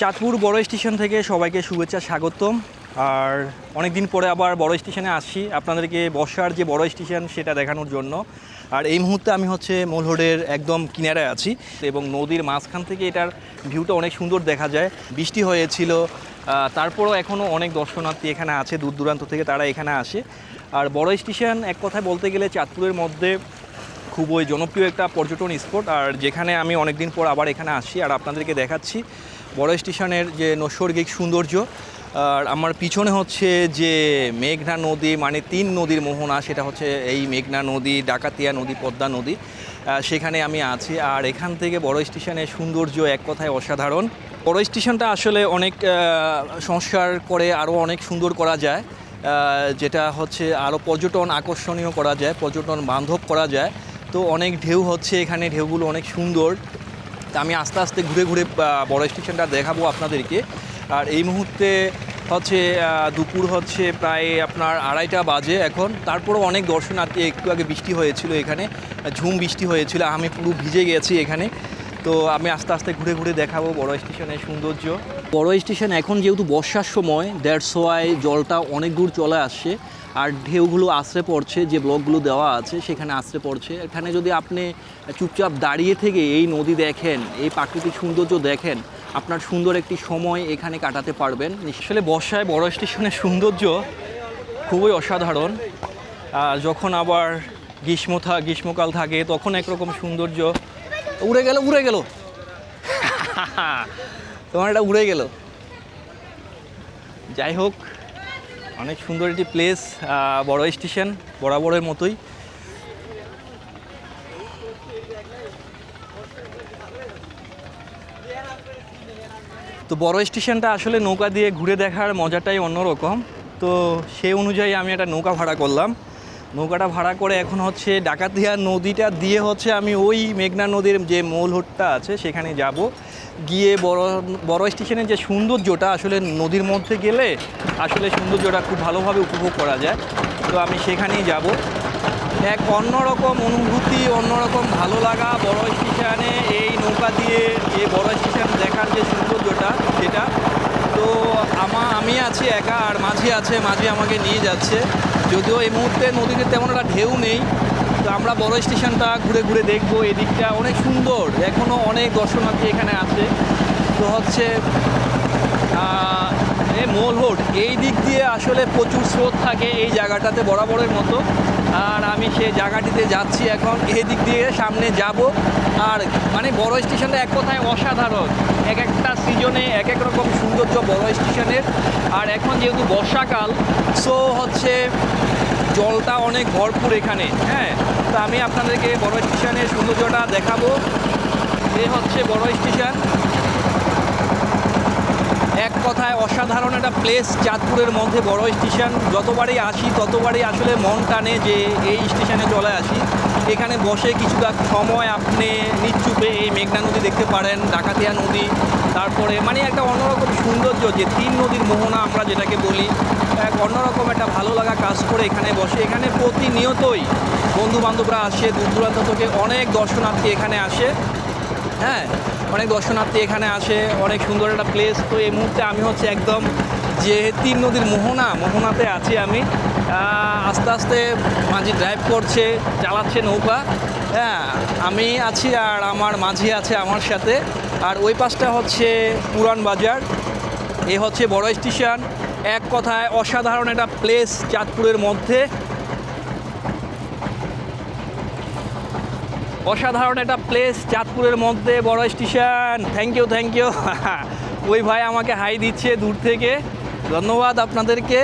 চাঁদপুর বড় স্টেশন থেকে সবাইকে শুভেচ্ছা, স্বাগতম। আর অনেক দিন পরে আবার বড় স্টেশনে আসছি। আপনাদেরকে বর্ষার যে বড় স্টেশন, সেটা দেখানোর জন্য। আর এই মুহূর্তে আমি হচ্ছে মোলহোডের একদম কিনারায় আছি এবং নদীর মাঝখান থেকে এটার ভিউটা অনেক সুন্দর দেখা যায়। বৃষ্টি হয়েছিল তারপরও এখনও অনেক দর্শনার্থী এখানে আছে, দূর দূরান্ত থেকে তারা এখানে আসে। আর বড় স্টেশন, এক কথায় বলতে গেলে চাঁদপুরের মধ্যে খুবই জনপ্রিয় একটা পর্যটন স্পট। আর যেখানে আমি অনেক দিন পর আবার এখানে আসি আর আপনাদেরকে দেখাচ্ছি। বড় স্টেশনের যে নৈসর্গিক সৌন্দর্য, আর আমার পিছনে হচ্ছে যে মেঘনা নদী মানে তিন নদীর মোহনা, সেটা হচ্ছে এই মেঘনা নদী, ডাকাতিয়া নদী, পদ্মা নদী সেখানে আমি আছি। আর এখান থেকে বড় স্টেশনের সৌন্দর্য এক কথায় অসাধারণ। বড় স্টেশনটা আসলে অনেক সংস্কার করে আরও অনেক সুন্দর করা যায় যেটা হচ্ছে আরও পর্যটন আকর্ষণীয় করা যায়, পর্যটন বান্ধব করা যায়। তো অনেক ঢেউ হচ্ছে এখানে, ঢেউগুলো অনেক সুন্দর। আমি আস্তে আস্তে ঘুরে ঘুরে বড় স্টেশনটা দেখাবো আপনাদেরকে। আর এই মুহূর্তে হচ্ছে দুপুর হচ্ছে প্রায় আপনার আড়াইটা বাজে এখন। তারপরেও অনেক দর্শনার্থী, একটু আগে বৃষ্টি হয়েছিল এখানে, ঝুম বৃষ্টি হয়েছিল, আমি পুরো ভিজে গেছি এখানে। তো আমি আস্তে আস্তে ঘুরে ঘুরে দেখাবো বড় স্টেশনের সৌন্দর্য। বড় স্টেশন এখন যেহেতু বর্ষার সময় দেড় ওয়াই জলটা অনেক দূর চলে আসছে আর ঢেউগুলো আশ্রে পড়ছে, যে ব্লকগুলো দেওয়া আছে সেখানে আশ্রে পড়ছে। এখানে যদি আপনি চুপচাপ দাঁড়িয়ে থেকে এই নদী দেখেন, এই প্রাকৃতিক সৌন্দর্য দেখেন, আপনার সুন্দর একটি সময় এখানে কাটাতে পারবেন। আসলে বর্ষায় বড় স্টেশনের সৌন্দর্য খুবই অসাধারণ। যখন আবার গ্রীষ্ম গ্রীষ্মকাল থাকে, তখন একরকম সৌন্দর্য উড়ে গেল উড়ে গেল। তোমার এটা উড়ে গেল। যাই হোক, অনেক সুন্দর একটি প্লেস বড় স্টেশন বরাবরের মতোই। তো বড় স্টেশনটা আসলে নৌকা দিয়ে ঘুরে দেখার মজাটাই অন্যরকম। তো সেই অনুযায়ী আমি একটা নৌকা ভাড়া করলাম। নৌকাটা ভাড়া করে এখন হচ্ছে ডাকাতিয়া নদীটা দিয়ে হচ্ছে আমি ওই মেঘনা নদীর যে মৌলহটটা আছে, সেখানে যাব। গিয়ে বড় বড় স্টেশনের যে সৌন্দর্যটা আসলে নদীর মধ্যে গেলে আসলে সৌন্দর্যটা খুব ভালোভাবে উপভোগ করা যায়। তো আমি সেখানেই যাব। এক অন্যরকম অনুভূতি অন্যরকম ভালো লাগা, বড় স্টেশনে এই নৌকা দিয়ে যে বড় স্টেশন দেখার যে সৌন্দর্যটা, সেটা। তো আমা, আমি আছি একা, আর মাঝি আছে, মাঝি আমাকে নিয়ে যাচ্ছে। যদিও এই মুহূর্তে নদীতে তেমন একটা ঢেউ নেই, তো আমরা বড় স্টেশনটা ঘুরে ঘুরে দেখব। এদিকটা অনেক সুন্দর এখনও অনেক দর্শনার্থী এখানে আছে। তো হচ্ছে এই মোলহোট এই দিক দিয়ে আসলে প্রচুর স্রোত থাকে এই জায়গাটাতে বরাবরের মতো। আর আমি সেই জায়গাটিতে যাচ্ছি এখন। এই দিক দিয়ে সামনে যাব। আর মানে বড় স্টেশনটা এক কথায় অসাধারণ। এক একটা সিজনে এক এক রকম সৌন্দর্য বড় স্টেশনের। আর এখন যেহেতু বর্ষাকাল সো হচ্ছে জলটা অনেক ভরপুর এখানে। হ্যাঁ তো আমি আপনাদেরকে বড় স্টেশনের সৌন্দর্যটা দেখাবো। এ হচ্ছে বড় স্টেশন। এক কথায় অসাধারণ একটা প্লেস চাঁদপুরের মধ্যে, বড় স্টেশন যতবারই আসি, ততবারই আসলে মন টানে যে এই স্টেশনে চলে আসি। এখানে বসে কিছুটা সময় আপনি নিচ্ছুপে এই মেঘনা নদী দেখতে পারেন, ডাকাতিয়া নদী, তারপরে মানে একটা অন্যরকম সৌন্দর্য, যে তিন নদীর মোহনা আমরা যেটাকে বলি, এক অন্যরকম একটা ভালো লাগা কাজ করে এখানে বসে। এখানে প্রতিনিয়তই বন্ধু বান্ধবরা আসে দূর দূরান্ত থেকে অনেক দর্শনার্থী এখানে আসে। হ্যাঁ অনেক দর্শনার্থী এখানে আসে, অনেক সুন্দর একটা প্লেস তো এই মুহূর্তে আমি হচ্ছে একদম যে তিন নদীর মোহনা, মোহনাতে আছি আমি। আস্তে আস্তে মাঝি ড্রাইভ করছে, চালাচ্ছে নৌকা। হ্যাঁ আমি আছি আর আমার মাঝি আছে আমার সাথে। আর ওই পাশটা হচ্ছে পুরান বাজার। এ হচ্ছে বড় স্টেশন। এক কথায় অসাধারণ একটা প্লেস চাঁদপুরের মধ্যে। অসাধারণ একটা প্লেস চাঁদপুরের মধ্যে, বড় station thank you thank you ওই ভাই আমাকে হাই দিচ্ছে দূর থেকে। ধন্যবাদ আপনাদেরকে।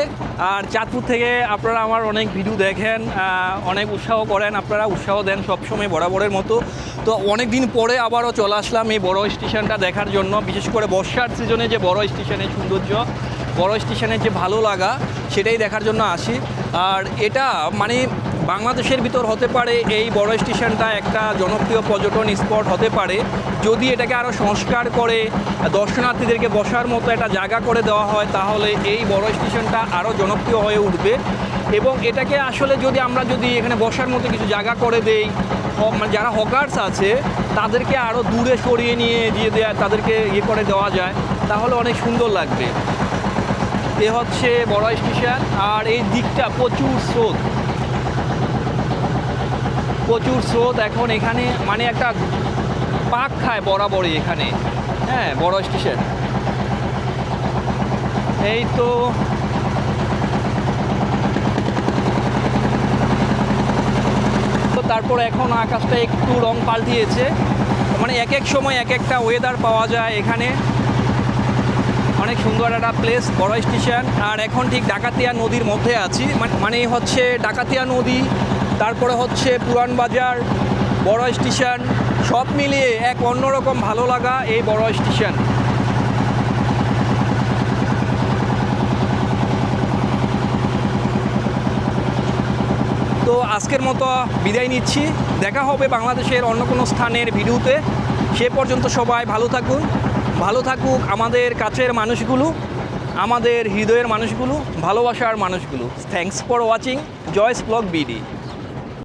আর চাঁদপুর থেকে আপনারা আমার অনেক ভিডিও দেখেন অনেক উৎসাহ করেন। আপনারা উৎসাহ দেন সবসময় বরাবরের মতো। তো অনেক দিন পরে আবারও চলে আসলাম এই বড় স্টেশনটা দেখার জন্য। বিশেষ করে বর্ষার সিজনে যে বড় স্টেশনের সৌন্দর্য, বড় স্টেশনের যে ভালো লাগা, সেটাই দেখার জন্য আসি। আর এটা মানে বাংলাদেশের ভিতর হতে পারে, এই বড় স্টেশনটা একটা জনপ্রিয় পর্যটন স্পট হতে পারে। যদি এটাকে আরও সংস্কার করে, দর্শনার্থীদেরকে বসার মতো একটা জায়গা করে দেওয়া হয়, তাহলে এই বড় স্টেশনটা আরও জনপ্রিয় হয়ে উঠবে। এবং এটাকে আসলে যদি আমরা যদি এখানে বসার মতো কিছু জায়গা করে দেই মানে যারা হকার্স আছে, তাদেরকে আরও দূরে সরিয়ে নিয়ে দিয়ে দেওয়া তাদেরকে ইয়ে করে দেওয়া যায়, তাহলে অনেক সুন্দর লাগবে। এ হচ্ছে বড় স্টেশন, আর এই দিকটা প্রচুর স্রোত। প্রচুর স্রোত এখন এখানে মানে একটা পাক খায় বরাবরই এখানে। হ্যাঁ বড় স্টেশন। এই তো তারপর এখন আকাশটা একটু রং পাল্টিয়েছে। মানে এক এক সময় এক একটা ওয়েদার পাওয়া যায় এখানে। অনেক সুন্দর একটা প্লেস বড় স্টেশন। আর এখন ঠিক ডাকাতিয়া নদীর মধ্যে আছি। মানে হচ্ছে ডাকাতিয়া নদী তারপরে হচ্ছে পুরান বাজার, বড় স্টেশন, সব মিলিয়ে এক অন্যরকম ভালো লাগা এই বড় স্টেশন। তো আজকের মতো বিদায় নিচ্ছি। দেখা হবে বাংলাদেশের অন্য কোনো স্থানের ভিডিওতে। সে পর্যন্ত সবাই ভালো থাকুন। ভালো থাকুক আমাদের কাছের মানুষগুলো, আমাদের হৃদয়ের মানুষগুলো, ভালোবাসার মানুষগুলো। Thanks for watching Joy's blog BD